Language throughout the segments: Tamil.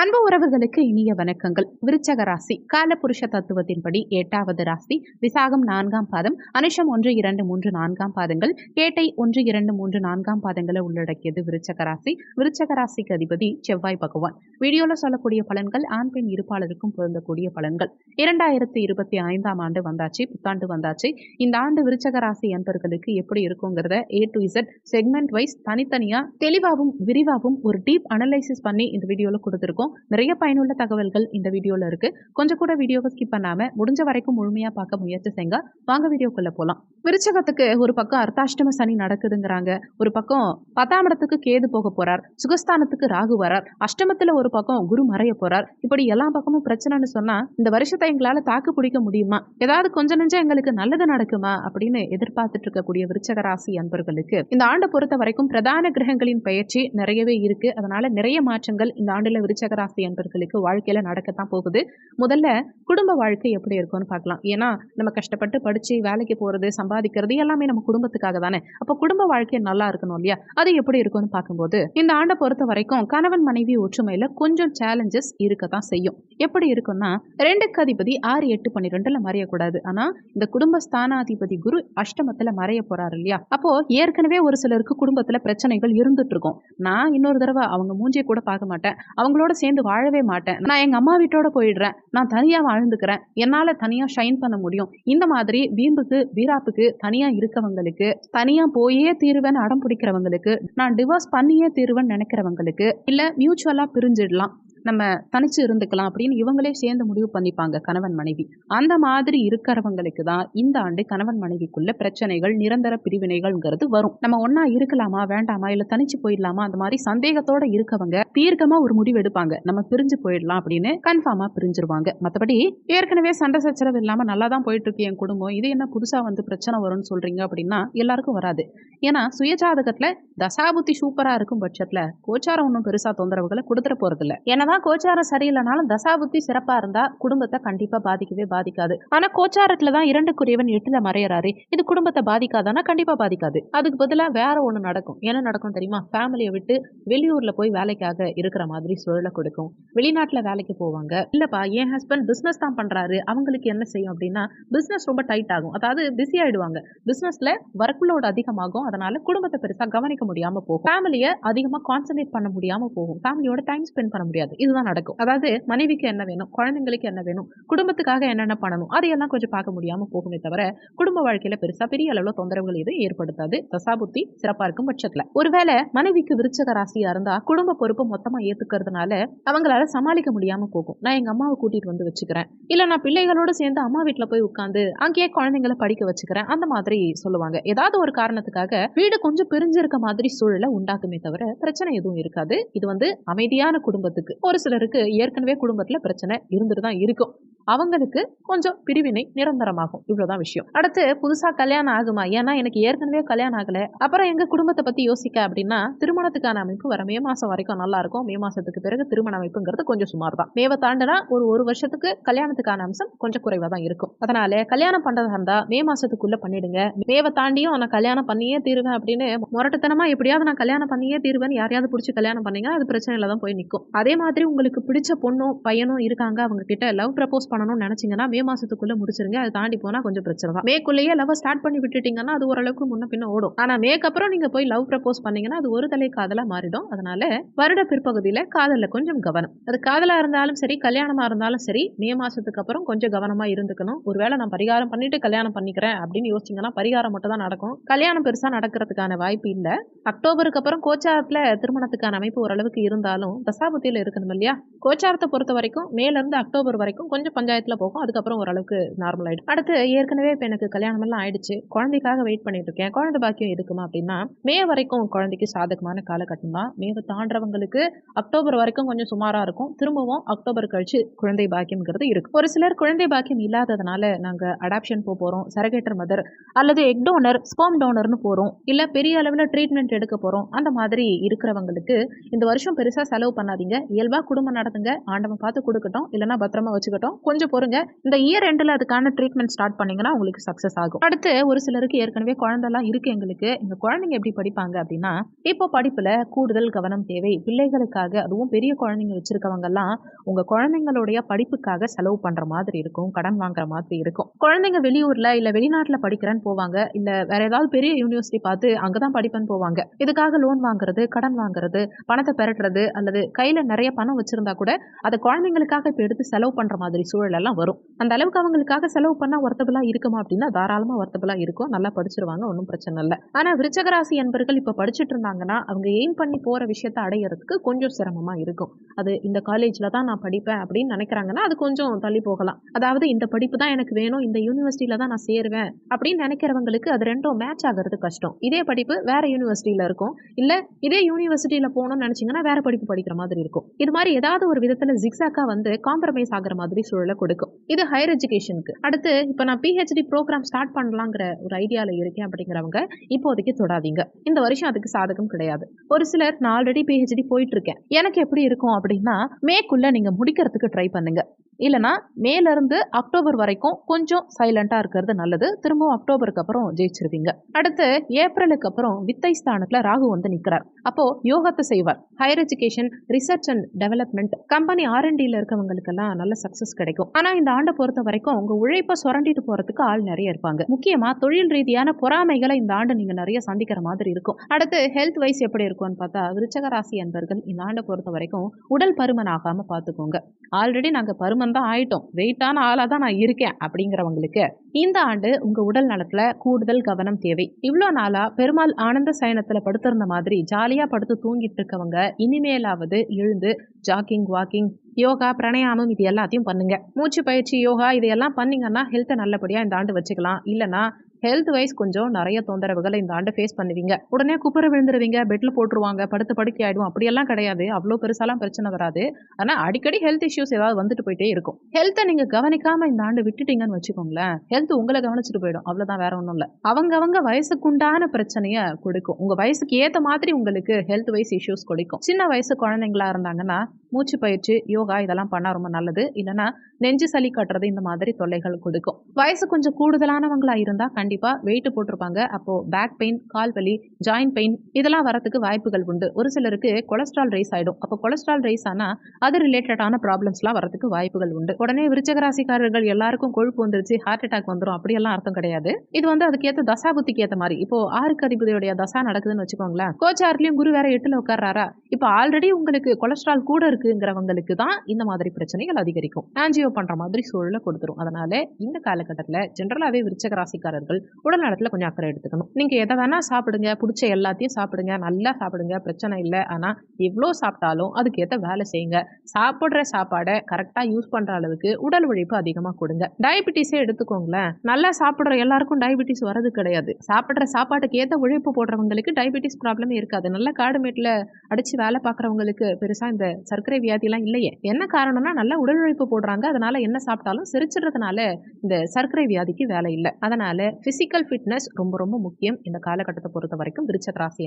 அன்பு உறவுகளுக்கு இனிய வணக்கங்கள். விருச்சக ராசி காலபுருஷ தத்துவத்தின்படி எட்டாவது ராசி விசாகம் நான்காம் பாதம் அனுஷம் ஒன்று இரண்டு மூன்று நான்காம் பாதங்கள் கேட்டை ஒன்று இரண்டு மூன்று நான்காம் பாதங்களை உள்ளடக்கியது விருச்சக ராசி விருச்சக ராசிக்கு அதிபதி செவ்வாய் பகவான். வீடியோல சொல்லக்கூடிய பலன்கள் ஆண் பெண் இருப்பாளருக்கும் பொருந்தக்கூடிய பலன்கள். இரண்டாயிரத்தி இருபத்தி ஐந்தாம் ஆண்டு வந்தாச்சு புத்தாண்டு வந்தாச்சு. இந்த ஆண்டு விருச்சக ராசி அன்பர்களுக்கு எப்படி இருக்குங்கிறத A to Z segment wise தனித்தனியா தெளிவாகவும் விரிவாகவும் ஒரு டீப் அனலைசிஸ் பண்ணி இந்த வீடியோல கொடுத்துருக்கோம். நிறைய பயனுள்ள தகவல்கள் இந்த வீடியோல இருக்கு. கொஞ்சம் கூட வீடியோவை ஸ்கிப் பண்ணாமல் முடிஞ்ச வரைக்கும் முழுமையா பார்க்க முயற்சி செய்யுங்க. வாங்க வீடியோக்குள்ள போலாம். விருச்சகத்துக்கு ஒரு பக்கம் அர்த்தாஷ்டம சனி நடக்குதுங்கிறாங்க. ஒரு பக்கம் பத்தாம் இடத்துக்கு கேது போக போறார். சுகஸ்தானத்துக்கு ராகு வரார். அஷ்டமத்துல ஒரு பக்கம் குரு மறைய போறார். இப்படி எல்லா பக்கமும் பிரச்சனைன்னு சொன்னா இந்த வருஷத்தை எங்களால தாக்கு பிடிக்க முடியுமா? ஏதாவது கொஞ்ச நெஞ்சம் எங்களுக்கு நல்லது நடக்குமா? அப்படின்னு எதிர்பார்த்துட்டு இருக்கக்கூடிய விருச்சக ராசி அன்பர்களுக்கு இந்த ஆண்டை பொறுத்த வரைக்கும் பிரதான கிரகங்களின் பயிற்சி நிறையவே இருக்கு. அதனால நிறைய மாற்றங்கள் இந்த ஆண்டுல விருச்சக ராசி அன்பர்களுக்கு வாழ்க்கையில நடக்கத்தான் போகுது. முதல்ல குடும்ப வாழ்க்கை எப்படி இருக்கும்னு பார்க்கலாம். ஏன்னா நம்ம கஷ்டப்பட்டு படிச்சு வேலைக்கு போறது சம்பாதிக்கிறது எல்லாமே நம்ம குடும்பத்துக்காக தானே? அப்போ குடும்ப வாழ்க்கை நல்லா இருக்கணும் இல்லையா? அது எப்படி இருக்கும்னு பார்க்கும்போது இந்த ஆண்டை பொறுத்த வரைக்கும் கணவன் மனைவி ஒற்றுமையில கொஞ்சம் சேலஞ்சஸ் இருக்கத்தான் செய்யும். எப்படி இருக்கும்னா ரெண்டுக்கு அதிபதி ஆறு எட்டு பன்னிரெண்டுல மறையக்கூடாது. ஆனா இந்த குடும்ப ஸ்தானாதிபதி குரு அஷ்டமத்துல மறைய போறாரு இல்லையா? அப்போ ஏற்கனவே ஒரு சிலருக்கு குடும்பத்துல பிரச்சனைகள் இருந்துட்டு இருக்கும் நான் இன்னொரு தடவை அவங்க மூஞ்சியை கூட பார்க்க மாட்டேன். அவங்களோட சேர்ந்து வாழவே மாட்டேன். நான் எங்க அம்மா வீட்டோட போயிடுறேன். நான் தனியா வாழ்ந்துக்கிறேன். என்னால தனியா ஷைன் பண்ண முடியும். இந்த மாதிரி வீம்புக்கு வீராப்புக்கு தனியா இருக்கவங்களுக்கு தனியா போயே தீருவேன் அடம் பிடிக்கிறவங்களுக்கு நான் டிவோர்ஸ் பண்ணியே தீருவேன் நினைக்கிறவங்களுக்கு இல்ல மியூச்சுவலா பிரிஞ்சிடலாம். நம்ம தனிச்சு இருந்துக்கலாம் அப்படின்னு இவங்களே சேர்ந்து முடிவு பண்ணிப்பாங்க கணவன் மனைவி. அந்த மாதிரி இருக்கிறவங்களுக்கு தான் இந்த ஆண்டு கணவன் மனைவிக்குள்ள பிரச்சனைகள் நிரந்தர பிரிவினைகள்ங்கிறது வரும். நம்ம ஒன்னா இருக்கலாமா வேண்டாமா இல்ல தனிச்சு போயிடலாமா அந்த மாதிரி சந்தேகத்தோட இருக்கவங்க தீர்க்கமா ஒரு முடிவு எடுப்பாங்க. நம்ம பிரிஞ்சு போயிடலாம் அப்படின்னு கன்ஃபார்மா பிரிஞ்சிருவாங்க. மற்றபடி ஏற்கனவே சண்டை சச்சரவு இல்லாம நல்லா தான் போயிட்டு இருக்கு என் குடும்பம். இது என்ன புதுசா வந்து பிரச்சனை வரும்னு சொல்றீங்க அப்படின்னா எல்லாருக்கும் வராது. ஏன்னா சுயஜாதகத்துல தசாபுத்தி சூப்பரா இருக்கும் பட்சத்துல கோச்சாரம் ஒன்றும் பெருசா தொந்தரவுகளை கொடுத்துட போறது இல்ல என்னதான் கோச்சாரம் சரியில்லைனாலும் தசாபுத்தி சிறப்பா இருந்தா குடும்பத்தை கண்டிப்பா பாதிக்கவே பாதிக்காது. ஆனா கோச்சாரத்தில் தான் இரண்டுக்குரியவன் எட்டுல மறையறாரு. இது குடும்பத்தை பாதிக்காதானா? கண்டிப்பா பாதிக்காது. அதுக்கு பதிலா வேற ஒண்ணு நடக்கும். என்ன நடக்கும் தெரியுமா? ஃபேமிலியை விட்டு வெளியூர்ல போய் வேலைக்காக இருக்கிற மாதிரி சூழலை கொடுக்கும். வெளிநாட்டுல வேலைக்கு போவாங்க. இல்லப்பா என் ஹஸ்பண்ட் பிசினஸ் தான் பண்றாரு. அவங்களுக்கு என்ன செய்யும் அப்படின்னா பிசினஸ் ரொம்ப டைட் ஆகும். அதாவது பிஸி ஆயிடுவாங்க. பிசினஸ்ல ஒர்க் லோடு அதிகமாகும். அதனால குடும்பத்தை பெருசா கவனிக்க முடியாம போகும். ஃபேமிலியை அதிகமா கான்சென்ட்ரேட் பண்ண முடியாம போகும். ஃபேமிலியோட டைம் ஸ்பெண்ட் பண்ண முடியாது. இதுதான் நடக்கும். அதாவது மனைவிக்கு என்ன வேணும் குழந்தைங்களுக்கு என்ன வேணும் குடும்பத்துக்காக என்னென்ன பண்ணணும் அதையெல்லாம் கொஞ்சம் பார்க்க முடியாம போகுமே தவிர குடும்ப வாழ்க்கையில பெருசா பெரிய அளவுல தொந்தரவுகள் எதுவும் ஏற்படுத்தாது. தசாபுத்தி சிறப்பா இருக்கும் பட்சத்துல. ஒருவேளை மனைவிக்கு விருச்சக ராசியா இருந்தா குடும்ப பொறுப்பு மொத்தமா ஏத்துக்கிறதுனால அவங்களால சமாளிக்க முடியாம போகும். நான் எங்க அம்மாவை கூட்டிட்டு வந்து வச்சுக்கிறேன். இல்ல நான் பிள்ளைகளோட சேர்ந்து அம்மா வீட்டுல போய் உட்காந்து அங்கேயே குழந்தைங்களை படிக்க வச்சுக்கிறேன். அந்த மாதிரி சொல்லுவாங்க. ஏதாவது ஒரு காரணத்துக்காக வீடு கொஞ்சம் பிரிஞ்சிருக்க மாதிரி சூழலை உண்டாக்குமே தவிர பிரச்சனை எதுவும் இருக்காது. இது வந்து அமைதியான குடும்பத்துக்கு. ஒரு சிலருக்கு ஏற்கனவே குடும்பத்தில் பிரச்சனை இருந்துட்டு தான் இருக்கும். அவங்களுக்கு கொஞ்சம் பிரிவினை நிரந்தரமாகும். இவ்வளவுதான் விஷயம். அடுத்து புதுசா கல்யாணம் ஆகுமா? ஏன்னா எனக்கு ஏற்கனவே கல்யாணம் ஆகல. அப்புறம் எங்க குடும்பத்தை பத்தி யோசிக்க அப்படின்னா திருமணத்துக்கான அமைப்பு வர மே மாசம் வரைக்கும் நல்லா இருக்கும். மே மாசத்துக்கு பிறகு திருமண அமைப்புங்கிறது கொஞ்சம் சுமார் தான் மேவை தாண்டினா ஒரு ஒரு வருஷத்துக்கு கல்யாணத்துக்கான அம்சம் கொஞ்சம் குறைவா தான் இருக்கும். அதனால கல்யாணம் பண்றதா இருந்தா மே மாசத்துக்குள்ள பண்ணிடுங்க. மேவை தாண்டியும் நான் கல்யாணம் பண்ணியே தீருவேன் அப்படின்னு முரட்டுத்தனமா எப்படியாவது நான் கல்யாணம் பண்ணியே தீருவேன் யாரையாவது பிடிச்சி கல்யாணம் பண்ணீங்க அது பிரச்சனையில தான் போய் நிற்கும் அதே மாதிரி உங்களுக்கு பிடிச்ச பொண்ணும் பையனும் இருக்காங்க. அவங்க கிட்ட லவ் ப்ரப்போஸ் பண்ணணும்னு நினைச்சீங்கன்னா மே மாசத்துக்குள்ள முடிச்சிருங்க. அதை தாண்டி போனா கொஞ்சம் பிரச்சனை தான். மேக்குள்ளேயே லவ் ஸ்டார்ட் பண்ணி விட்டுட்டீங்கன்னா அது ஓரளவுக்கு முன்ன பின்ன ஓடும். ஆனா மேக்கப்புறம் நீங்க போய் லவ் ப்ரப்போஸ் பண்ணீங்கன்னா அது ஒரு தலை காதலா மாறிடும். அதனால வருட பிற்பகுதியில காதல்ல கொஞ்சம் கவனம். அது காதலா இருந்தாலும் சரி கல்யாணமா இருந்தாலும் சரி மே மாசத்துக்கு அப்புறம் கொஞ்சம் கவனமா இருந்துக்கணும். ஒருவேளை நான் பரிகாரம் பண்ணிட்டு கல்யாணம் பண்ணிக்கிறேன் அப்படின்னு யோசிச்சிங்கன்னா பரிகாரம் மட்டும் தான் நடக்கும். கல்யாணம் பெருசா நடக்கிறதுக்கான வாய்ப்பு இல்ல. அக்டோபருக்கு அப்புறம் கோச்சாரத்துல திருமணத்துக்கான அமைப்பு ஓரளவுக்கு இருந்தாலும் தசாபுத்தியில இருக்கணும் இல்லையா? கோச்சாரத்தை பொறுத்த வரைக்கும் மேல இருந்து அக்டோபர் வரைக்கும் கொஞ்சம் பஞ்சாயத்தில் போகும். அதுக்கப்புறம் ஓரளவுக்கு நார்மல் ஆகிடும் அடுத்து ஏற்கனவே இப்போ எனக்கு கல்யாணமெல்லாம் ஆயிடுச்சு. குழந்தைக்காக வெயிட் பண்ணிட்டு இருக்கேன். குழந்தை பாக்கியம் இருக்குமா அப்படின்னா மே வரைக்கும் குழந்தைக்கு சாதகமான காலகட்டம் தான். மேவை தாண்டவங்களுக்கு அக்டோபர் வரைக்கும் கொஞ்சம் சுமாராக இருக்கும். திரும்பவும் அக்டோபர் கழிச்சு குழந்தை பாக்கியம்ங்கிறது இருக்கு. ஒரு சிலர் குழந்தை பாக்கியம் இல்லாததுனால நாங்கள் அடாப்ஷன் போக போகிறோம் சரகேட்டர் மதர் அல்லது எக் டோனர் ஸ்போம் டோனர்னு போகிறோம் இல்லை பெரிய அளவில் ட்ரீட்மெண்ட் எடுக்க போகிறோம் அந்த மாதிரி இருக்கிறவங்களுக்கு இந்த வருஷம் பெருசாக செலவு பண்ணாதீங்க. இயல்பாக குடும்பம் நடத்துங்க. ஆண்டவன் பார்த்து கொடுக்கட்டும். இல்லைன்னா பத்திரமா வச்சுக்கட்டும். கொஞ்சம் பொறுங்க. இந்த இயர் எண்டில் அதுக்கான ட்ரீட்மெண்ட் ஸ்டார்ட் பண்ணிங்கன்னா உங்களுக்கு சக்ஸஸ் ஆகும். அடுத்து ஒரு சிலருக்கு ஏற்கனவே குழந்தைலாம் இருக்கு எங்களுக்கு. இந்த குழந்தைங்க எப்படி படிப்பாங்க அப்படின்னா இப்போ படிப்பில் கூடுதல் கவனம் தேவை. பிள்ளைகளுக்காக அதுவும் பெரிய குழந்தைங்க வச்சுருக்கவங்கெல்லாம் உங்கள் உங்க குழந்தைங்களுடைய படிப்புக்காக செலவு பண்ற மாதிரி இருக்கும் கடன் வாங்குற மாதிரி இருக்கும். குழந்தைங்க வெளியூர்ல இல்ல வெளிநாட்டுல படிக்கிறேன்னு போவாங்க இல்ல வேற ஏதாவது பெரிய யூனிவர்சிட்டி பார்த்து அங்கதான் படிப்பேன்னு போவாங்க. இதுக்காக லோன் வாங்குறது கடன் வாங்குறது பணத்தை பெரட்டுறது அல்லது கையில நிறைய பணம் வச்சிருந்தா கூட அதை குழந்தைங்களுக்காக இப்போ எடுத்து செலவு பண்ற மாதிரி சூழல் சூழலெல்லாம் வரும். அந்த அளவுக்கு அவங்களுக்காக செலவு பண்ணா ஒர்த்தபிளா இருக்குமா அப்படின்னா தாராளமா ஒர்த்தபிளா இருக்கும். நல்லா படிச்சிருவாங்க ஒன்றும் பிரச்சனை இல்லை. ஆனா விருச்சகராசி என்பர்கள் இப்ப படிச்சுட்டு இருந்தாங்கன்னா அவங்க எய்ம் பண்ணி போற விஷயத்த அடையிறதுக்கு கொஞ்சம் சிரமமா இருக்கும். அது இந்த காலேஜ்ல தான் நான் படிப்பேன் அப்படின்னு நினைக்கிறாங்கன்னா அது கொஞ்சம் தள்ளி போகலாம். அதாவது இந்த படிப்பு தான் எனக்கு வேணும் இந்த யூனிவர்சிட்டியில தான் நான் சேருவேன் அப்படின்னு நினைக்கிறவங்களுக்கு அது ரெண்டும் மேட்ச் ஆகிறது கஷ்டம். இதே படிப்பு வேற யூனிவர்சிட்டியில இருக்கும். இல்ல இதே யூனிவர்சிட்டியில போகணும்னு நினைச்சீங்கன்னா வேற படிப்பு படிக்கிற மாதிரி இருக்கும். இது மாதிரி ஏதாவது ஒரு விதத்துல ஜிக்ஸாக்கா வந்து காம்ப்ரமைஸ் ஆகுற மாதிரி சூழலை கொடுக்கும். இது ஹையர் எஜுகேஷனுக்கு அடுத்து இப்போ நான் பிஹெச்டி ப்ரோக்ராம் ஸ்டார்ட் பண்ணலாங்கிற ஒரு ஐடியாவில் இருக்கேன் அப்படிங்கிறவங்க இப்போதைக்கு தொடாதீங்க. இந்த வருஷம் அதுக்கு சாதகம் கிடையாது. ஒரு சிலர் நான் ஆல்ரெடி பிஹெச்டி போயிட்டு இருக்கேன். எனக்கு எப்படி இருக்கும் அப்படின்னா மேக்குள்ள நீங்க முடிக்கிறதுக்கு ட்ரை பண்ணுங்க. இல்லைனா மேலேருந்து அக்டோபர் வரைக்கும் கொஞ்சம் சைலண்டாக இருக்கிறது நல்லது. திரும்பவும் அக்டோபருக்கு அப்புறம் ஜெயிச்சிருவீங்க. அடுத்து ஏப்ரலுக்கு அப்புறம் வித்தை ஸ்தானத்தில் ராகு வந்து நிற்கிறார் அப்போ யோகத்தை செய்வார். Higher education research and development company ஆர்என்டியில் இருக்கவங்களுக்கெல்லாம் நல்ல சக்ஸஸ் கிடைக்கும். ஆனால் இந்த ஆண்டை பொறுத்த வரைக்கும் உங்கள் உழைப்பை சுரண்டிட்டு போகிறதுக்கு ஆள் நிறைய இருப்பாங்க. முக்கியமாக தொழில் ரீதியான பொறாமைகளை இந்த ஆண்டு நீங்கள் நிறைய சந்திக்கிற மாதிரி இருக்கும். அடுத்து ஹெல்த் வைஸ் எப்படி இருக்கும்னு பார்த்தா விருச்சக ராசி அன்பர்கள் இந்த ஆண்டை பொறுத்த வரைக்கும் உடல் பருமன் ஆகாமல் பார்த்துக்கோங்க. ஆல்ரெடி நாங்கள் பருமன் தான் ஆயிட்டோம். வெயிட்டான ஆளாக தான் நான் இருக்கேன் அப்படிங்கிறவங்களுக்கு இந்த ஆண்டு உங்கள் உடல் நலத்தில் கூடுதல் கவனம் தேவை. இவ்வளோ நாளாக பெருமாள் ஆனந்த சயனத்தில் படுத்திருந்த மாதிரி ஜாலியாக படுத்து தூங்கிட்டு இருக்கவங்க இனிமேலாவது எழுந்து ஜாக்கிங் வாக்கிங் யோகா பிரணயாமம் இது எல்லாத்தையும் பண்ணுங்க. மூச்சு பயிற்சி யோகா இதையெல்லாம் பண்ணீங்கன்னா ஹெல்த்தை நல்லபடியாக இந்த ஆண்டு வச்சுக்கலாம். இல்லைனா ஹெல்த் வைஸ் கொஞ்சம் நிறைய தொந்தரவுகளை இந்த ஆண்டு ஃபேஸ் பண்ணுவீங்க. உடனே குப்புற விழுந்துருவீங்க பெட்ல போட்டுருவாங்க படுத்து படுக்கை ஆயிடும் அப்படியெல்லாம் கிடையாது. அவ்வளோ பெருசாலாம் பிரச்சனை வராது. ஆனால் அடிக்கடி ஹெல்த் இஷ்யூஸ் ஏதாவது வந்துட்டு போயிட்டே இருக்கும். ஹெல்த்தை நீங்கள் கவனிக்காம இந்த ஆண்டு விட்டுட்டீங்கன்னு வச்சுக்கோங்களேன் ஹெல்த் உங்களை கவனிச்சுட்டு போயிடும். அவ்வளோதான் வேற ஒன்றும் இல்லை. அவங்கவங்க வயசுக்குண்டான பிரச்சனையை கொடுக்கும். உங்கள் வயசுக்கு ஏற்ற மாதிரி உங்களுக்கு ஹெல்த் வைஸ் இஷ்யூஸ் கொடுக்கும். சின்ன வயசு குழந்தைங்களா இருந்தாங்கன்னா மூச்சு பயிற்சி யோகா இதெல்லாம் பண்ணால் ரொம்ப நல்லது. இல்லைன்னா நெஞ்சு சளி கட்டுறது இந்த மாதிரி தொல்லைகள் கொடுக்கும். வயசு கொஞ்சம் கூடுதலானவங்களா இருந்தால் கண்டிப்பாக வெயிட் போட்டிருப்பாங்க. அப்போது பேக் பெயின் கால் வலி ஜாயிண்ட் பெயின் இதெல்லாம் வரத்துக்கு வாய்ப்புகள் உண்டு. ஒரு சிலருக்கு கொலஸ்ட்ரால் ரைஸ் ஆகிடும் அப்போ கொலஸ்ட்ரால் ரைஸ் ஆனால் அது ரிலேட்டடான ப்ராப்ளம்ஸ்லாம் வரத்துக்கு வாய்ப்புகள் உண்டு. உடனே விருச்சகராசிக்காரர்கள் எல்லாருக்கும் கொழுப்பு வந்துருச்சு ஹார்ட் அட்டாக் வந்துடும் அப்படியெல்லாம் அர்த்தம் கிடையாது. இது வந்து அதுக்கேற்ற தசா புத்திக்கு ஏற்ற மாதிரி. இப்போ ஆறுக்கு அதிபதியுடைய தசா நடக்குதுன்னு வச்சுக்கோங்களேன். கோச்சார்லயும் குரு வேற எட்டில் உட்கார்றாரா? இப்போ ஆல்ரெடி உங்களுக்கு கொலஸ்ட்ரால் கூட இருக்குங்கிறவங்களுக்கு தான் இந்த மாதிரி பிரச்சனைகள் அதிகரிக்கும். ஆன்ஜியோ பண்ற மாதிரி சூழலை கொடுத்துரும். அதனால இந்த காலகட்டத்தில் ஜென்ரலாகவே விருச்சக ராசிக்காரர்கள் உடல் நலத்துல கொஞ்சம் அக்கறை எடுத்துக்கணும். நீங்க எதை வேணா சாப்பிடுங்க பிடிச்ச எல்லாத்தையும் சாப்பிடுங்க நல்லா சாப்பிடுங்க பிரச்சனை இல்லை. ஆனா எவ்வளோ சாப்பிட்டாலும் அதுக்கேற்ற வேலை செய்யுங்க. சாப்பிட்ற சாப்பாடை கரெக்டாக யூஸ் பண்ற அளவுக்கு உடல் உழைப்பு அதிகமாக கொடுங்க. டயபிட்டிஸே எடுத்துக்கோங்களேன். நல்லா சாப்பிட்ற எல்லாருக்கும் டயபிட்டிஸ் வரது கிடையாது. சாப்பிட்ற சாப்பாட்டுக்கு ஏற்ற உழைப்பு போடுறவங்களுக்கு டயபிட்டிஸ் ப்ராப்ளமே இருக்காது. நல்ல காடுமேட்டில் அடிச்சு வேலை பார்க்குறவங்களுக்கு பெருசா இந்த சர்க்கரை சர்க்கரை வியாதிலாம் இல்லையே. என்ன காரணம்னா நல்லா உடல் உழைப்பு போடுறாங்க. அதனால என்ன சாப்பிட்டாலும் செரிச்சிடுறதுனால இந்த சர்க்கரை வியாதிக்கு வேலை இல்லை. அதனால பிசிக்கல் ஃபிட்னஸ் ரொம்ப ரொம்ப முக்கியம் இந்த காலகட்டத்தை பொறுத்த வரைக்கும் விருச்சக ராசி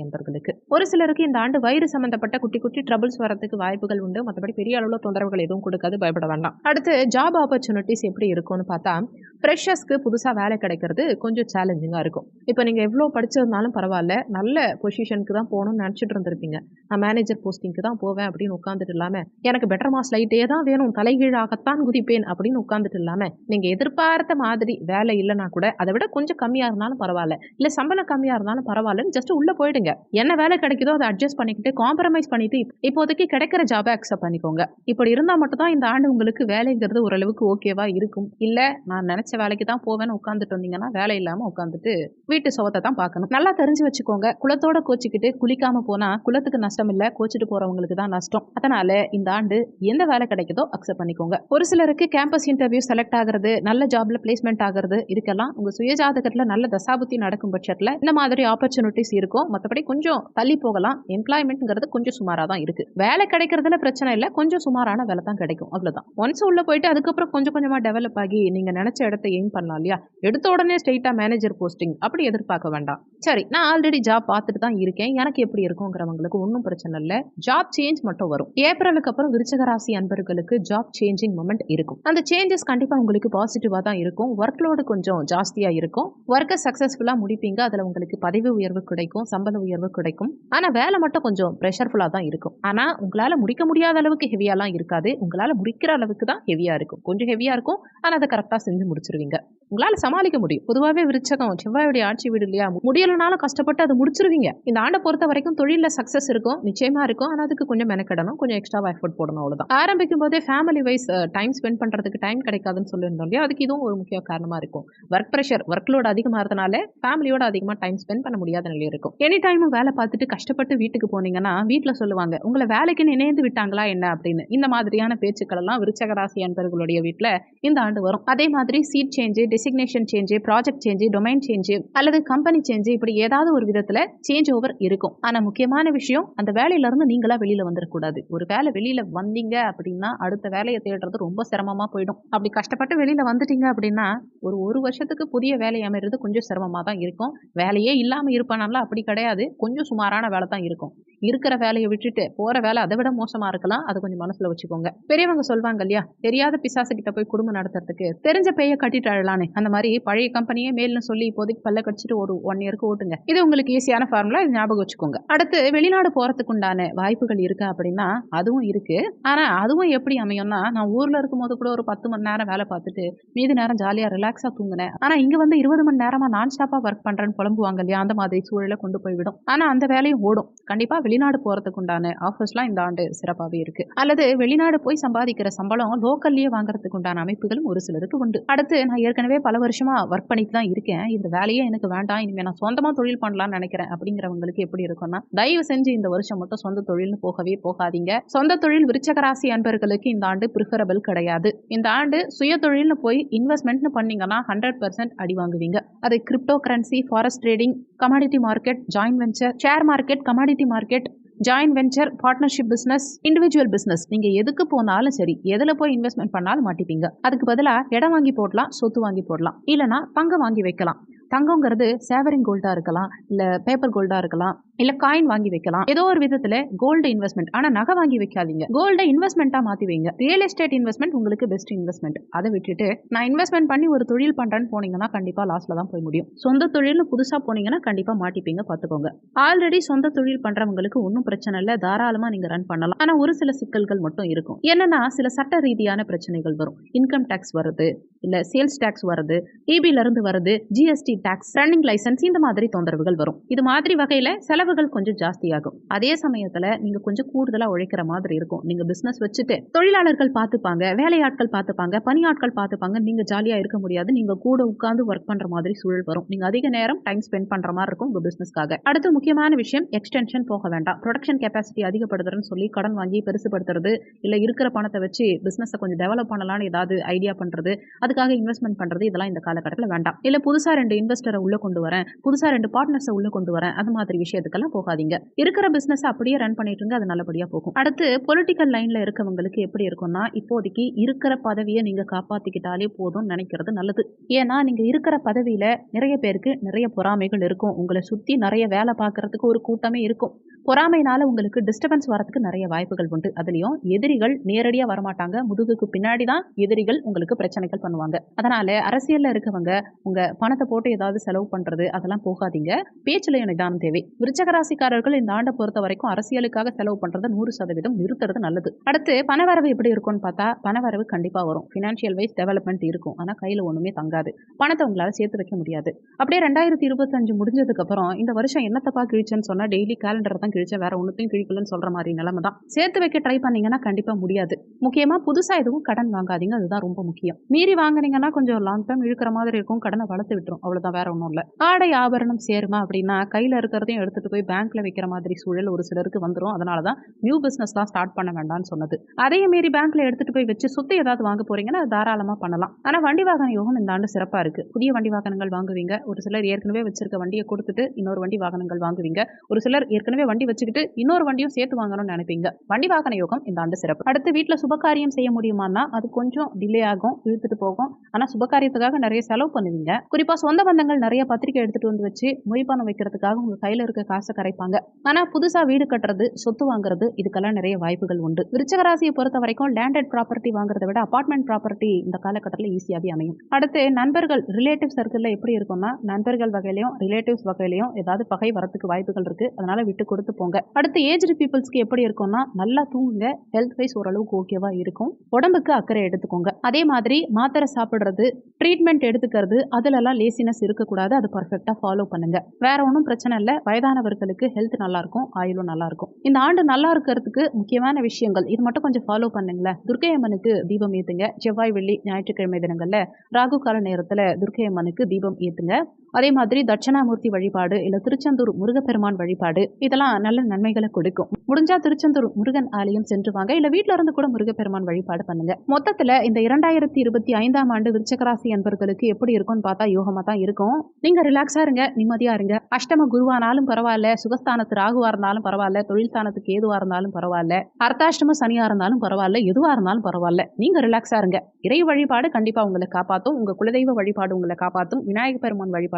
ஒரு சிலருக்கு இந்த ஆண்டு வயிறு சம்பந்தப்பட்ட குட்டி குட்டி ட்ரபிள்ஸ் வரதுக்கு வாய்ப்புகள் உண்டு. மற்றபடி பெரிய அளவில் தொந்தரவுகள் எதுவும் கொடுக்காது பயப்பட வேண்டாம். அடுத்து ஜாப் ஆப்பர்ச்சுனிட்டிஸ் எப்படி இருக்கும்னு பார்த்தா ஃப்ரெஷர்ஸ்க்கு புதுசாக வேலை கிடைக்கிறது கொஞ்சம் சேலஞ்சிங்காக இருக்கும். இப்போ நீங்கள் எவ்வளோ படிச்சிருந்தாலும் பரவாயில்ல. நல்ல பொசிஷனுக்கு தான் போகணும்னு நினச்சிட்டு இருந்திருப்பீங்க. நான் மேனேஜர் போஸ்டிங்க்கு தான் போவேன் அப்படின்னு உட்காந்துட்டு இல்லாமல் எனக்கு பெட்டர் மாஸ் லைட்டே தான் வேணும் தலைகீழாகத்தான் குதிப்பேன் அப்படின்னு உட்காந்துட்டு இல்லாமல் நீங்கள் எதிர்பார்த்த மாதிரி வேலை இல்லைனா கூட அதை விட கொஞ்சம் கம்மியாக இருந்தாலும் பரவாயில்ல. இல்லை சம்பளம் கம்மியாக இருந்தாலும் பரவாயில்லன்னு ஜஸ்ட் உள்ளே போயிடுங்க. என்ன வேலை கிடைக்குதோ அதை அட்ஜஸ்ட் பண்ணிக்கிட்டு காம்ப்ரமைஸ் பண்ணிட்டு இப்போதைக்கு கிடைக்கிற ஜாபை அக்செப்ட் பண்ணிக்கோங்க. இப்படி இருந்தால் மட்டும் தான் இந்த ஆண்டு உங்களுக்கு வேலைங்கிறது ஓரளவுக்கு ஓகேவா இருக்கும். இல்லை நான் நினச்ச வேலைக்கு தான் போவேன்னு உட்காந்துட்டு வந்தீங்கன்னா வேலை இல்லாமல் உட்காந்துட்டு வீட்டு சுகத்தை தான் பார்க்கணும். நல்லா தெரிஞ்சு வச்சுக்கோங்க. குளத்தோட கோச்சிக்கிட்டு குளிக்காம போனா குளத்துக்கு நஷ்டம் இல்லை கோச்சிட்டு போறவங்களுக்கு தான் நஷ்டம். அதனால இந்த ஆண்டு எந்த வேலை கிடைக்குதோ அக்செப்ட் பண்ணிக்கோங்க. ஒரு சிலருக்கு கேம்பஸ் இன்டர்வியூ செலக்ட் ஆகிறது நல்ல ஜாப்ல பிளேஸ்மெண்ட் ஆகிறது இதுக்கெல்லாம் உங்க சுயஜாதகத்துல நல்ல தசாபுத்தி நடக்கும் பட்சத்துல இந்த மாதிரி ஆப்பர்ச்சுனிட்டிஸ் இருக்கும். மற்றபடி கொஞ்சம் தள்ளி போகலாம். எம்ப்ளாய்மெண்ட்ங்கிறது கொஞ்சம் சுமாரா தான் இருக்கு. வேலை கிடைக்கிறதுல பிரச்சனை இல்லை. கொஞ்சம் சுமாரான வேலை தான் கிடைக்கும். அவ்வளவுதான். ஒன்ஸ் உள்ள போயிட்டு அதுக்கப்புறம் கொஞ்சம் கொஞ்சமா டெவலப் ஆகி நீங்க நினைச்ச இடத்த எய்ம் பண்ணலாம் இல்லையா? எடுத்த உடனே ஸ்ட்ரெயிட்டா மேனேஜர் போஸ்டிங் அப்படி எதிர்பார்க்க வேண்டாம். சரி நான் ஆல்ரெடி ஜாப் பார்த்துட்டு தான் இருக்கேன். எனக்கு எப்படி இருக்குங்கிறவங்களுக்கு ஒன்றும் பிரச்சனை இல்லை. ஜாப் சேஞ்ச் மட்டும் வரும். ஏப்ரல் ஏப்ரலுக்கு அப்புறம் விருச்சக ராசி அன்பர்களுக்கு ஜாப் சேஞ்சிங் மொமெண்ட் இருக்கும். அந்த சேஞ்சஸ் கண்டிப்பாக உங்களுக்கு பாசிட்டிவாக தான் இருக்கும். ஒர்க் லோடு கொஞ்சம் ஜாஸ்தியாக இருக்கும். ஒர்க்கை சக்ஸஸ்ஃபுல்லாக முடிப்பீங்க. அதில் உங்களுக்கு பதவி உயர்வு கிடைக்கும். சம்பள உயர்வு கிடைக்கும். ஆனால் வேலை மட்டும் கொஞ்சம் ப்ரெஷர்ஃபுல்லாக தான் இருக்கும். ஆனால் உங்களால் முடிக்க முடியாத அளவுக்கு ஹெவியாலாம் இருக்காது. உங்களால் முடிக்கிற அளவுக்கு தான் ஹெவியாக இருக்கும். கொஞ்சம் ஹெவியாக இருக்கும். ஆனால் அதை கரெக்டாக செஞ்சு முடிச்சிருவீங்க. உங்களால் சமாளிக்க முடியும். பொதுவாகவே விருச்சகம் செவ்வாயுடைய ஆட்சி வீடு இல்லையா? முடியலனாலும் கஷ்டப்பட்டு அதை முடிச்சிருவீங்க. இந்த ஆண்டை பொறுத்த வரைக்கும் தொழிலில் சக்ஸஸ் இருக்கும். நிச்சயமா இருக்கும். ஆனால் அதுக்கு கொஞ்சம் மெனக்கிடணும். கொஞ்சம் எக்ஸ்ட்ரா எஃபோர்ட் போடணும் அவ்வளோதான் ஆரம்பிக்கும் போதே ஃபேமிலி வைஸ் டைம் ஸ்பெண்ட் பண்ணுறதுக்கு டைம் கிடைக்காதுன்னு சொல்லியிருந்தோம் இல்லையா? அதுக்கு இதுவும் ஒரு முக்கிய காரணமாக இருக்கும். ஒர்க் ப்ரெஷர் ஒர்க் லோட் அதிகமாக இருந்தனால ஃபேமிலியோட அதிகமாக டைம் ஸ்பெண்ட் பண்ண முடியாத நிலையில் இருக்கும். எனி டைமும் வேலை பார்த்துட்டு கஷ்டப்பட்டு வீட்டுக்கு போனீங்கன்னா வீட்டில் சொல்லுவாங்க உங்களை வேலைக்குன்னு இணைந்து விட்டாங்களா என்ன? அப்படின்னு. இந்த மாதிரியான பேச்சுக்கள் எல்லாம் விருச்சக ராசி அன்பர்களுடைய வீட்டில் இந்த ஆண்டு வரும். அதே மாதிரி seat change designation change project change domain change அல்லது கம்பெனி சேஞ்சு இப்படி ஏதாவது ஒரு விதத்தில் சேஞ்ச் ஓவர் இருக்கும். ஆனால் முக்கியமான விஷயம் அந்த வேலையிலேருந்து நீங்களா வெளியில் வந்துடக்கூடாது ஒரு வேலை வெளியில் வந்தீங்க அப்படின்னா அடுத்த வேலையை தேடுறது ரொம்ப சிரமமாக போயிடும். அப்படி கஷ்டப்பட்டு வெளியில் வந்துட்டீங்க அப்படின்னா ஒரு ஒரு வருஷத்துக்கு புதிய வேலை அமைறது கொஞ்சம் சிரமமாக தான் இருக்கும். வேலையே இல்லாமல் இருப்பானால அப்படி கிடையாது. கொஞ்சம் சுமாரான வேலை தான் இருக்கும். இருக்கிற வேலையை விட்டுட்டு போகிற வேலை அதை விட மோசமாக இருக்கலாம். அதை கொஞ்சம் மனசில் வச்சுக்கோங்க. பெரியவங்க சொல்வாங்க இல்லையா? தெரியாத பிசாசு கிட்ட போய் குடும்பம் நடத்துறதுக்கு தெரிஞ்ச பெய்ய கட்டிட்டு அழலானே அந்த மாதிரி பழைய கம்பெனியே மேல்னு சொல்லி இப்போதைக்கு பல்ல கடிச்சிட்டு ஒரு ஒன் இயருக்கு ஓட்டுங்க. இது உங்களுக்கு ஈஸியான ஃபார்முலா இது ஞாபகம் வச்சுக்கோங்க. அடுத்து வெளிநாடு போறதுக்கு உண்டான வாய்ப்புகள் இருக்கு அப்படின்னா அதுவும் அதுவும் இருக்கு. ஆனால் அதுவும் எப்படி அமையும்னா நான் ஊரில் இருக்கும்போது கூட ஒரு பத்து மணி நேரம் வேலை பார்த்துட்டு மீதி நேரம் ஜாலியாக ரிலாக்ஸாக தூங்கினேன். ஆனால் இங்கே வந்து இருபது மணி நேரமாக நான் ஸ்டாப்பாக ஒர்க் பண்ணுறேன்னு புலம்புவாங்க இல்லையா அந்த மாதிரி சூழலை கொண்டு போய்விடும் ஆனால் அந்த வேலையும் ஓடும். கண்டிப்பாக வெளிநாடு போகிறதுக்கு உண்டான ஆஃபர்ஸ்லாம் இந்த ஆண்டு சிறப்பாகவே இருக்கு. அல்லது வெளிநாடு போய் சம்பாதிக்கிற சம்பளம் லோக்கல்லையே வாங்குறதுக்கு உண்டான அமைப்புகளும் ஒரு சிலருக்கு உண்டு. அடுத்து நான் ஏற்கனவே பல வருஷமா ஒர்க் பண்ணிட்டு தான் இருக்கேன். இந்த வேலையே எனக்கு வேண்டாம். இனிமேல் நான் சொந்தமாக தொழில் பண்ணலாம்னு நினைக்கிறேன். அப்படிங்கிறவங்களுக்கு எப்படி இருக்கும்னா தயவு செஞ்சு இந்த வருஷம் மட்டும் சொந்த தொழில்னு போகவே போகாதீங்க. சொந்த தொழில் விருச்சகராசி அன்பர்களுக்கு இந்த ஆண்டு ப்ரிஃபரபிள் கிடையாது. இந்த ஆண்டு சுய தொழில்னு போய் இன்வெஸ்ட்மெண்ட்னு பண்ணீங்கன்னா ஹண்ட்ரட் பர்சன்ட் அடி வாங்குவீங்க. அது crypto currency forex trading commodity market joint venture share market commodity market joint venture partnership business individual business நீங்கள் எதுக்கு போனாலும் சரி எதில் போய் இன்வெஸ்ட்மெண்ட் பண்ணாலும் மாட்டிப்பீங்க. அதுக்கு பதிலாக இடம் வாங்கி போடலாம் சொத்து வாங்கி போடலாம். இல்லைனா தங்கம் வாங்கி வைக்கலாம். தங்கங்கிறது சேவரிங் கோல்டாக இருக்கலாம் இல்லை பேப்பர் கோல்டாக இருக்கலாம் இல்லை காயின் வாங்கி வைக்கலாம். ஏதோ ஒரு விதத்தில் கோல்டு இன்வெஸ்ட்மெண்ட் ஆனால் நகை வாங்கி வைக்காதீங்க. கோல்டை இன்வெஸ்ட்மெண்ட்டாக மாற்றி வைங்க. ரியல் எஸ்டேட் இன்வெஸ்ட்மெண்ட் உங்களுக்கு பெஸ்ட் இன்வெஸ்ட்மெண்ட் அதை விட்டுட்டு நான் இன்வெஸ்ட்மெண்ட் பண்ணி ஒரு தொழில் பண்ணுறேன்னு போனீங்கன்னா கண்டிப்பாக லாஸில் தான் போய் முடியும். சொந்த தொழில்னு புதுசாக போனீங்கன்னா கண்டிப்பாக மாட்டிப்பீங்க பார்த்துக்கோங்க ஆல்ரெடி சொந்த தொழில் பண்ணுறவங்களுக்கு ஒன்றும் பிரச்சனை இல்லை. தாராளமாக நீங்கள் ரன் பண்ணலாம். ஆனால் ஒரு சில சிக்கல்கள் மட்டும் இருக்கும். என்னன்னா சில சட்ட ரீதியான பிரச்சனைகள் வரும். இன்கம் டேக்ஸ் வருது. இல்லை சேல்ஸ் டேக்ஸ் வருது டிபியிலேருந்து இருந்து வருது ஜிஎஸ்டி டேக்ஸ் ரன்னிங் லைசன்ஸ் இந்த மாதிரி தொந்தரவுகள் வரும். இது மாதிரி வகையில் செலவுகள் கொஞ்சம் ஜாஸ்தியாகும். அதே சமயத்தில் நீங்கள் கொஞ்சம் கூடுதலாக உழைக்கிற மாதிரி இருக்கும். நீங்கள் பிஸ்னஸ் வச்சுட்டு தொழிலாளர்கள் பார்த்துப்பாங்க வேலையாட்கள் பார்த்துப்பாங்க பணியாட்கள் பார்த்துப்பாங்க நீங்கள் ஜாலியாக இருக்க முடியாது. நீங்கள் கூட உட்காந்து ஒர்க் பண்ணுற மாதிரி சூழல் வரும். நீங்கள் அதிக நேரம் டைம் ஸ்பெண்ட் பண்ணுற மாதிரி இருக்கும் உங்கள் பிஸ்னஸ்க்காக அடுத்து முக்கியமான விஷயம் எக்ஸ்டென்ஷன் போக வேண்டாம். ப்ரொடக்ஷன் கெப்பாசிட்டி அதிகப்படுத்துறதுன்னு சொல்லி கடன் வாங்கி பெருசுப்படுத்துறது இல்லை இருக்கிற பணத்தை வச்சு பிஸ்னஸை கொஞ்சம் டெவலப் பண்ணலாம்னு ஏதாவது ஐடியா பண்ணுறது அதுக்காக இன்வெஸ்ட்மெண்ட் பண்ணுறது இதெல்லாம் இந்த காலகட்டத்தில் வேண்டாம். இல்லை புதுசாக ரெண்டு இன்வெஸ்டரை உள்ளே கொண்டு வரேன் புதுசாக ரெண்டு பார்ட்னர்ஸை உள்ளே கொண்டு வரேன் அது மாதிரி விஷயத்துக்கெல்லாம் போகாதீங்க. இருக்கிற பிஸ்னஸ் அப்படியே ரன் பண்ணிட்டு இருங்க அது நல்லபடியாக போகும். அடுத்து பொலிட்டிக்கல் லைனில் இருக்கவங்களுக்கு எப்படி இருக்கும்னா இப்போதைக்கு இருக்கிற பதவியை நீங்கள் காப்பாற்றிக்கிட்டாலே போதும்னு நினைக்கிறது நல்லது. ஏன்னா நீங்கள் இருக்கிற பதவியில் நிறைய பேருக்கு நிறைய பொறாமைகள் இருக்கும். உங்களை சுற்றி நிறைய வேலை பார்க்கறதுக்கு ஒரு கூட்டமே இருக்கும். பொறாமைனால உங்களுக்கு டிஸ்டர்பன்ஸ் வரதுக்கு நிறைய வாய்ப்புகள் உண்டு. அதுலேயும் எதிரிகள் நேரடியாக வரமாட்டாங்க. முதுகுக்கு பின்னாடி தான் எதிரிகள் உங்களுக்கு பிரச்சனைகள் பண்ணுவாங்க. அதனால அரசியலில் இருக்கவங்க உங்க பணத்தை போட்டு ஏதாவது செலவு பண்றது அதெல்லாம் போகாதீங்க. பேச்சுல நிதானம் தேவை. விருச்சகராசிக்காரர்கள் இந்த ஆண்டை பொறுத்த வரைக்கும் அரசியலுக்காக செலவு பண்றதை நூறு சதவீதம் நிறுத்துறது நல்லது. அடுத்து பணவரவு எப்படி இருக்கும்னு பார்த்தா பணவரவு கண்டிப்பா வரும். ஃபினான்ஷியல் வைஸ் டெவலப்மெண்ட் இருக்கும். ஆனா கையில ஒண்ணுமே தங்காது. பணத்தை உங்களால சேர்த்து வைக்க முடியாது. அப்படியே ரெண்டாயிரத்தி இருபத்தஞ்சு முடிஞ்சதுக்கு அப்புறம் இந்த வருஷம் என்னத்தப்பா கிழிச்சுன்னு சொன்னா டெய்லி கேலண்டர் தான் கிழிச்சேன் வேற ஒன்றுத்தையும் கிழிக்கலன்னு சொல்ற மாதிரி நிலைமை தான். சேர்த்து வைக்க ட்ரை பண்ணீங்கன்னா கண்டிப்பா முடியாது. முக்கியமா புதுசா எதுவும் கடன் வாங்காதீங்க. அதுதான் ரொம்ப முக்கியம். மீறி வாங்குனீங்கன்னா கொஞ்சம் லாங் டைம் இழுக்கிற மாதிரி இருக்கும். கடனை வளர்த்து விட்டுரும். அவ்வளவுதான். வேற ஒன்றும் இல்லை. ஆடை ஆபரணம் சேருமா அப்படின்னா கையில இருக்கிறதையும் எடுத்துட்டு போய் பேங்க்ல வைக்கிற மாதிரி சூழல் ஒரு சிலருக்கு வந்துடும் அதனால தான் நியூ எல்லாம் ஸ்டார்ட் பண்ண வேண்டாம்னு சொன்னது. அதே மீறி பேங்க்ல எடுத்துட்டு போய் வச்சு சொத்து ஏதாவது வாங்க போறீங்கன்னா அது தாராளமா பண்ணலாம். ஆனா வண்டி வாகன யோகம் இந்த ஆண்டு சிறப்பா இருக்கு. புதிய வண்டி வாகனங்கள் வாங்குவீங்க. ஒரு சிலர் ஏற்கனவே வச்சிருக்க வண்டியை கொடுத்துட்டு இன்னொரு வண்டி வாகனங்கள் வாங்குவீங்க. ஒரு சிலர் ஏற்கனவே வண்டி வச்சுக்கிட்டு இன்னொரு வண்டியும் சேர்த்து வாங்கணும்னு நினைப்பீங்க. வண்டி வாகன யோகம் இந்த ஆண்டு சிறப்பு. அடுத்து வீட்டில் சுபகாரியம் செய்ய முடியுமான்னா அது கொஞ்சம் டிலே ஆகும் இழுத்துட்டு போகும். ஆனால் சுபகாரியத்துக்காக நிறைய செலவு பண்ணுவீங்க. குறிப்பாக சொந்த பந்தங்கள் நிறைய பத்திரிக்கை எடுத்துட்டு வந்து வச்சு மொய்பானம் வைக்கிறதுக்காக உங்கள் கையில் இருக்க காசை கரைப்பாங்க. ஆனால் புதுசாக வீடு கட்டுறது சொத்து வாங்குறது இதுக்கெல்லாம் நிறைய வாய்ப்புகள் உண்டு. விருச்சகராசியை பொறுத்த வரைக்கும் லேண்டட் ப்ராப்பர்ட்டி வாங்குறதை விட அபார்ட்மெண்ட் ப்ராப்பர்ட்டி இந்த காலகட்டத்தில் ஈஸியாகவே அமையும். அடுத்து நண்பர்கள் ரிலேட்டிவ் சர்க்கிளில் எப்படி இருக்கும்னா நண்பர்கள் வகையிலையும் ரிலேட்டிவ்ஸ் வகையிலையும் ஏதாவது பகை வரத்துக்கு வாய்ப்புகள் இருக்குது அதனால் விட்டு கொடுத்து போங்க. அடுத்து ஏஜ்டு பீப்புள்ஸ்க்கு எப்படி இருக்கும்னா நல்லா தூங்குங்க. ஹெல்த் வைஸ் ஓரளவுக்கு ஓகேவா இருக்கும். உடம்புக்கு அக்கறை எடுத்துக்கோங்க. அதே மாதிரி மாத்திரை சாப்பிடுறது ட்ரீட்மெண்ட் எடுத்துக்கிறது அதுலலாம் லேசினஸ் இருக்கக்கூடாது. அது பர்ஃபெக்டாக ஃபாலோ பண்ணுங்க. வேற ஒன்றும் பிரச்சனை இல்லை. வயதானவர்களுக்கு ஹெல்த் நல்லா இருக்கும் ஆயுளும் நல்லா இருக்கும் இந்த ஆண்டு நல்லா இருக்கிறதுக்கு முக்கியமான விஷயங்கள் இது மட்டும் கொஞ்சம் ஃபாலோ பண்ணுங்களேன். துர்க்கை அம்மனுக்கு தீபம் ஏத்துங்க. செவ்வாய் வெள்ளி ஞாயிற்றுக்கிழமை தினங்களில் ராகு கால நேரத்தில் துர்க்கை அம்மனுக்கு தீபம் ஏத்துங்க. அதே மாதிரி தட்சணாமூர்த்தி வழிபாடு இல்ல திருச்செந்தூர் முருகப்பெருமான் வழிபாடு இதெல்லாம் நல்ல நன்மைகளை கொடுக்கும். முடிஞ்சா திருச்செந்தூர் முருகன் ஆலயம் சென்று வாங்க இல்ல வீட்ல இருந்து கூட முருகப்பெருமான் வழிபாடு பண்ணுங்க. மொத்தத்துல இந்த இரண்டாயிரத்தி இருபத்தி ஐந்தாம் ஆண்டு விருச்சகராசி அன்பர்களுக்கு எப்படி இருக்கும்னு பார்த்தா யோகமா தான் இருக்கும். நீங்க ரிலாக்ஸா இருங்க நிம்மதியா இருங்க. அஷ்டம குருவானாலும் பரவாயில்ல சுகஸ்தானத்து ராகுவா இருந்தாலும் பரவாயில்ல தொழில் ஸ்தானத்துக்கு ஏதுவா இருந்தாலும் பரவாயில்ல அர்த்தாஷ்டம சனியா இருந்தாலும் பரவாயில்ல எதுவா இருந்தாலும் பரவாயில்ல. நீங்க ரிலாக்ஸா இருங்க. இறை வழிபாடு கண்டிப்பா உங்களை காப்பாத்தும் உங்க குலதெய்வ வழிபாடு உங்களை காப்பாத்தும் விநாயக பெருமான் வழிபாடு